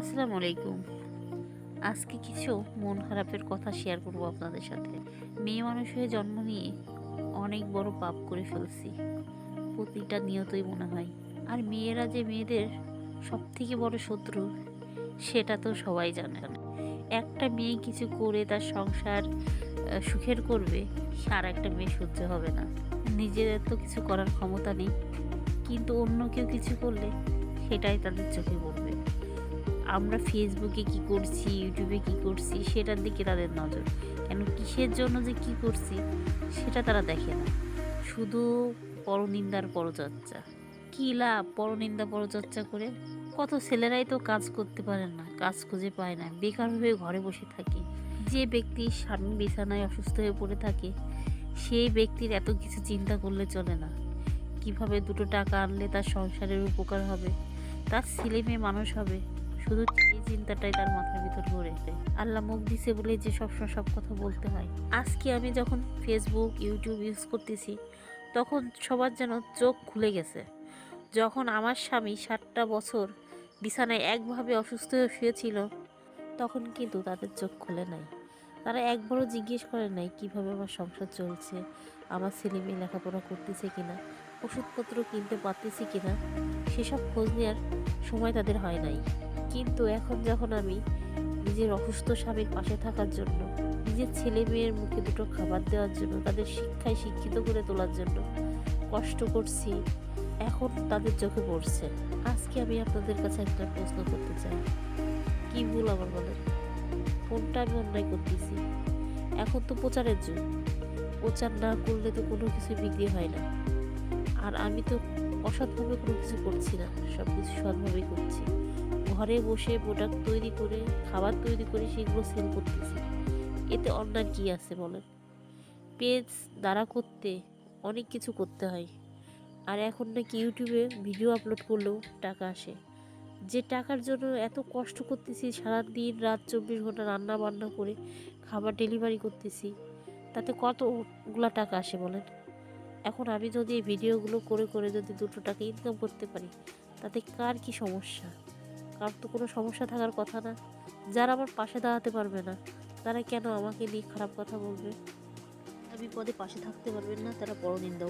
আসসালামু আলাইকুম। আজকে কিছু মন খারাপের কথা শেয়ার করব আপনাদের সাথে। মেয়ে মানুষ হয়ে জন্ম নিয়ে অনেক বড় পাপ করে ফেলছি। প্রতিটা নিয়তই মনে হয়। আর মেয়েরা যে মেয়েদের সব থেকে বড় শত্রু, সেটা তো সবাই জানে। একটা মেয়ে কিছু করে তার সংসার সুখের করবে আর একটা মেয়ে সহ্য হবে না। নিজেদের তো কিছু করার ক্ষমতা নেই। কিন্তু অন্য কেউ কিছু করলে সেটাই তাদের চোখে পড়বে। আমরা ফেসবুকে কি করছি ইউটিউবে কি করছি, সেটার দিকে তাদের নজর। কেন কিসের জন্য যে কি করছি, সেটা তারা দেখে না। শুধু পরনিন্দার পরচর্চা। কী লাভ পরনিন্দা পরচর্চা করে? কত ছেলেরাই তো কাজ করতে পারে না, কাজ খুঁজে পায় না, বেকার হয়ে ঘরে বসে থাকে। যে ব্যক্তি স্বামী বিছানায় অসুস্থ হয়ে পড়ে থাকে, সেই ব্যক্তির এত কিছু চিন্তা করলে চলে না। কীভাবে দুটো টাকা আনলে তার সংসারের উপকার হবে? তার ছেলে মেয়ে মানুষ হবে। শুধু এই চিন্তাটাই তার মাথার ভিতর ঘুরে আল্লাহ মুখ দিছে বলে যে সবসময় সব কথা বলতে হয়। আজকে আমি যখন ফেসবুক ইউটিউব ইউজ করতেছি, তখন সবার যেন চোখ খুলে গেছে। যখন আমার স্বামী সাতটা বছর বিছানায় একভাবে অসুস্থ হয়ে শুয়েছিল, তখন কিন্তু তাদের চোখ খুলে নাই। তারা একবারও জিজ্ঞেস করে নাই, কীভাবে আমার সংসার চলছে? আমার ছেলে মেয়ে লেখাপড়া করতেছে কিনা? ওষুধপত্র কিনতে পারতেছি কিনা? সেসব খোঁজ নেওয়ার সময় তাদের হয় নাই। কিন্তু এখন যখন আমি নিজের অসুস্থ স্বামীর পাশে থাকার জন্য, নিজের ছেলে মেয়ের মুখে দুটো খাবার দেওয়ার জন্য, তাদের শিক্ষায় শিক্ষিত করে তোলার জন্য কষ্ট করছি, এখন তাদের চোখে পড়ছে। আজকে আমি আপনাদের কাছে একটা প্রশ্ন করতে চাই। কি ভুল আমার বলেন কোনটা আমি অন্যায় করতেছি। এখন তো প্রচারের যুগ। প্রচার না করলে তো কোনো কিছু বিক্রি হয় না। আর আমি তো অসৎভাবে কোনো কিছু করছি না সব কিছু সৎভাবেই করছি। ঘরে বসে প্রোডাক্ট তৈরি করে, খাবার তৈরি করে সেগুলো সেল করতেছি। এতে অন্যায় কী আছে বলেন? পেজ দ্বারা করতে অনেক কিছু করতে হয়। আর এখন নাকি ইউটিউবে ভিডিও আপলোড করলেও টাকা আসে। যে টাকার জন্য এত কষ্ট করতেছি সারা দিন রাত চব্বিশ ঘণ্টা রান্না বান্না করে খাবার ডেলিভারি করতেছি, তাতে কতগুলা টাকা আসে বলেন? এখন আমি যদি এই ভিডিওগুলো করে করে যদি দুটো টাকা ইনকাম করতে পারি, তাতে কার কি সমস্যা? কার তো কোনো সমস্যা থাকার কথা না। যারা আমার পাশে দাঁড়াতে পারবে না, তারা কেন আমাকে নিয়ে খারাপ কথা বলবে? আমি পদে পাশে থাকতে পারবেন না, তারা বড় নিন্দা